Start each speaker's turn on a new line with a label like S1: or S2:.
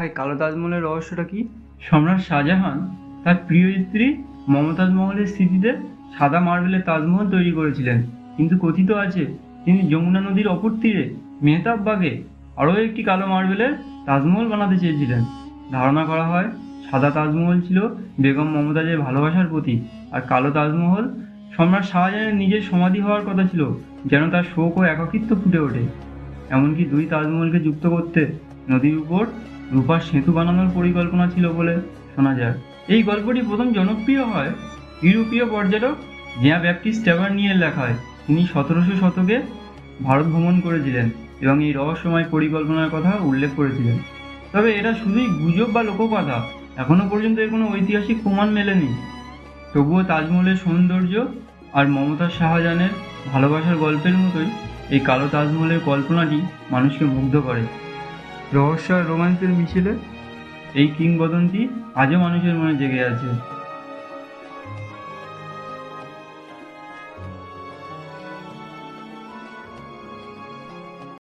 S1: ভাই, কালো তাজমহলের রহস্যটা কি? সম্রাট শাহজাহান তার প্রিয় স্ত্রী মমতাজ মহলের স্মৃতিতে সাদা মার্বেলের তাজমহল তৈরি করেছিলেন। কিন্তু কথিত আছে, তিনি যমুনা নদীর অপর তীরে মেহতাব বাগে আরও একটি কালো মার্বেলের তাজমহল বানাতে চেয়েছিলেন। ধারণা করা হয়, সাদা তাজমহল ছিল বেগম মমতাজের ভালোবাসার প্রতীক আর কালো তাজমহল সম্রাট শাহজাহানের নিজের সমাধি হওয়ার কথা ছিল, যেন তার শোক ও একাকিত্ব ফুটে ওঠে। এমনকি দুই তাজমহলকে যুক্ত করতে নদীর উপর রূপার সেতু বানানোর পরিকল্পনা ছিল বলে শোনা যায়। এই গল্পটি প্রথম জনপ্রিয় হয় ইউরোপীয় পর্যটক জিয়া ব্যাপটিস্ট নিয়ে লেখায়। তিনি সতেরোশো শতকে ভারত ভ্রমণ করেছিলেন এবং এই রহস্যময় পরিকল্পনার কথা উল্লেখ করেছিলেন। তবে এটা শুধুই গুজব বা লোককথা। এখনও পর্যন্ত এর কোনো ঐতিহাসিক প্রমাণ মেলেনি। তবুও তাজমহলের সৌন্দর্য আর মমতা শাহজাহানের ভালোবাসার গল্পের মতোই এই কালো তাজমহলের কল্পনাটি মানুষকে মুগ্ধ করে। রহস্য আর রোমান্সের মিছিলে এই কিংবদন্তি আজও মানুষের মনে জেগে আছে।